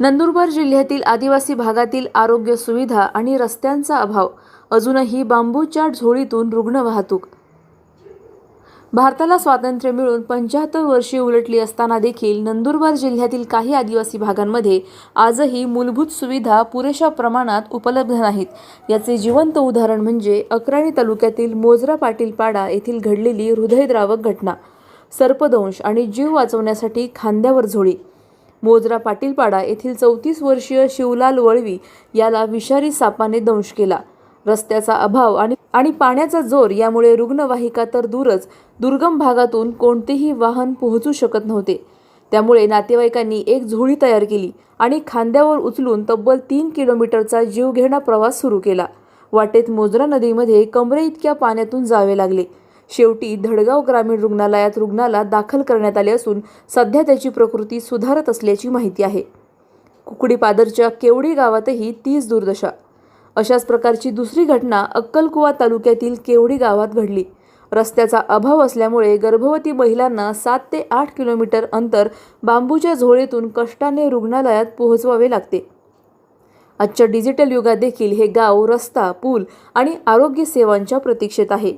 नंदुरबार जिल्ह्यातील आदिवासी भागातील आरोग्य सुविधा आणि रस्त्यांचा अभाव. अजूनही बांबूच्या झोळीतून रुग्ण वाहतूक. भारताला स्वातंत्र्य मिळून पंच्याहत्तर वर्षे उलटली असताना देखील नंदुरबार जिल्ह्यातील काही आदिवासी भागांमध्ये आजही मूलभूत सुविधा पुरेशा प्रमाणात उपलब्ध नाहीत. याचे जिवंत उदाहरण म्हणजे अक्राणी तालुक्यातील मोजरा पाटीलपाडा येथील घडलेली हृदयद्रावक घटना. सर्पदंश आणि जीव वाचवण्यासाठी खांद्यावर झोळी. मोजरा पाटीलपाडा येथील चौतीस वर्षीय शिवलाल वळवी याला विषारी सापाने दंश केला. रस्त्याचा अभाव आणि आणि पाण्याचा जोर यामुळे रुग्णवाहिका तर दूरच दुर्गम भागातून कोणतेही वाहन पोहोचू शकत नव्हते. त्यामुळे नातेवाईकांनी एक झोळी तयार केली आणि खांद्यावर उचलून तब्बल तीन किलोमीटरचा जीवघेणा प्रवास सुरू केला. वाटेत मोजरा नदीमध्ये कमरे इतक्या पाण्यातून जावे लागले. शेवटी धडगाव ग्रामीण रुग्णालयात रुग्णाला दाखल करण्यात आले असून सध्या त्याची प्रकृती सुधारत असल्याची माहिती आहे. कुकडीपादरच्या केवडी गावातही तीच दुर्दशा. अशाच प्रकारची दुसरी घटना अक्कलकुवा तालुक्यातील केवडी गावात घडली. रस्त्याचा अभाव असल्यामुळे गर्भवती महिलांना सात ते आठ किलोमीटर अंतर बांबूच्या झोळीतून कष्टाने रुग्णालयात पोहोचवावे लागते. आजच्या डिजिटल युगात देखील हे गाव रस्ता पूल आणि आरोग्य सेवांच्या प्रतीक्षेत आहे.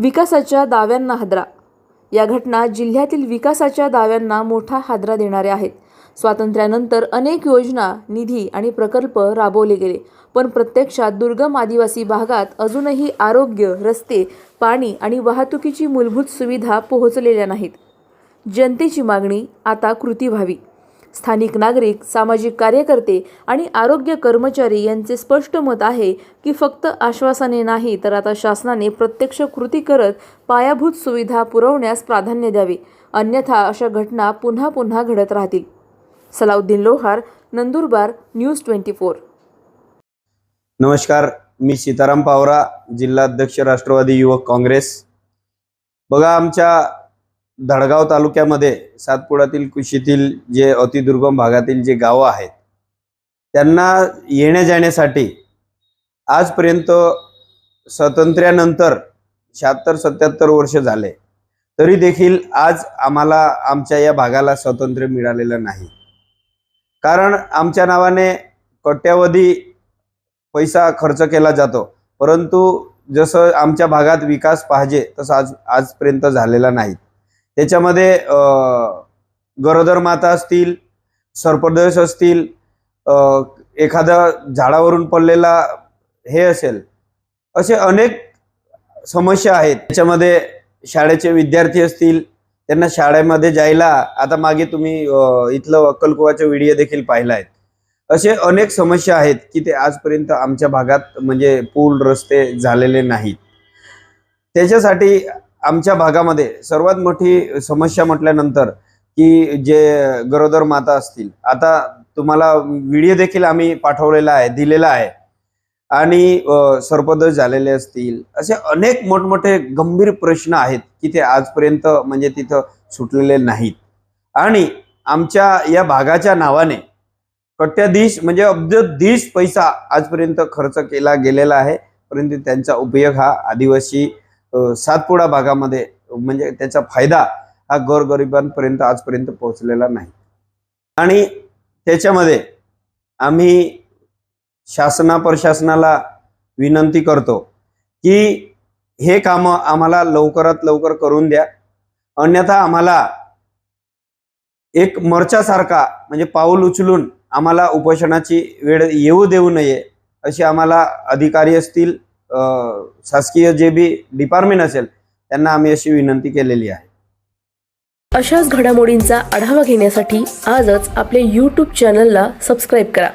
विकासाच्या दाव्यांना हादरा. या घटना जिल्ह्यातील विकासाच्या दाव्यांना मोठा हादरा देणाऱ्या आहेत. स्वातंत्र्यानंतर अनेक योजना निधी आणि प्रकल्प राबवले गेले. पण प्रत्यक्षात दुर्गम आदिवासी भागात अजूनही आरोग्य रस्ते पाणी आणि वाहतुकीची मूलभूत सुविधा पोहोचलेल्या नाहीत. जनतेची मागणी आता कृती व्हावी. स्थानिक नागरिक सामाजिक कार्यकर्ते आणि आरोग्य कर्मचारी यांचे स्पष्ट मत आहे की फक्त आश्वासने नाही तर आता शासनाने प्रत्यक्ष कृती करत पायाभूत सुविधा पुरवण्यास प्राधान्य द्यावे. अन्यथा अशा घटना पुन्हा पुन्हा घडत राहतील. Salauddin Lohar Nandurbar news twenty four. नमस्कार मी सीताराम पावरा जिल्हाध्यक्ष राष्ट्रवादी युवक काँग्रेस. बघा आमच्या धडगाव तालुक्यामध्ये सातपुड्यातील कुशीतील जे अतिदुर्गम भागातील जे गावं आहेत त्यांना येण्या जाण्यासाठी आजपर्यंत स्वातंत्र्यानंतर शहात्तर सत्याहत्तर वर्ष झाले तरी देखील आज आम्हाला आमच्या या भागाला स्वातंत्र्य मिळालेलं नाही. कारण आमच्या नावाने कोट्यावधी पैसा खर्च केला जातो परंतु जसं आमच्या भागात विकास पाहिजे तसं आज आजपर्यंत झालेला नाही. त्याच्यामध्ये गरोदर माता असतील सर्पदोष असतील एखादा झाडावरून पडलेला हे असेल असे अनेक समस्या आहेत. त्याच्यामध्ये शाळेचे विद्यार्थी असतील त्यांना शाळेमध्ये जायला आता मागे तुम्ही इथलं अक्कलकुवाचा व्हिडिओ देखील पाहिला आहे असे अनेक समस्या आहेत की ते आजपर्यंत आमच्या भागात म्हणजे पूल रस्ते झालेले नाहीत. त्याच्यासाठी आमच्या भागामध्ये सर्वात मोठी समस्या म्हटल्यानंतर की जे गरोदर माता असतील आता तुम्हाला व्हिडिओ देखील आम्ही पाठवलेला आहे दिलेला आहे. आणि अ, सर्पदोष झालेले असतील असे अनेक मोठमोठे गंभीर प्रश्न आहेत की ते आजपर्यंत म्हणजे तिथं सुटलेले नाहीत. आणि आमच्या या भागाच्या नावाने कट्ट्याधीश म्हणजे अब्जधीश पैसा आजपर्यंत खर्च केला गेलेला आहे परंतु त्यांचा उपयोग हा आदिवासी सातपुडा भागामध्ये म्हणजे त्याचा फायदा हा गोरगरिबांपर्यंत आजपर्यंत पोहोचलेला नाही. आणि त्याच्यामध्ये आम्ही शासना प्रशासनाला विनंती करतो की हे कामं आम्हाला लवकरात लवकर करून द्या. अन्यथा आम्हाला एक मोर्चासारखा म्हणजे पाऊल उचलून आम्हाला उपोषणाची वेळ येऊ देऊ नये अशी आम्हाला अधिकारी असतील शासकीय जे बी डिपार्टमेंट असेल त्यांना आम्ही अशी विनंती केलेली आहे. अशाच घडामोडींचा आढावा घेण्यासाठी आजच आपले यूट्यूब चॅनलला सबस्क्राईब करा.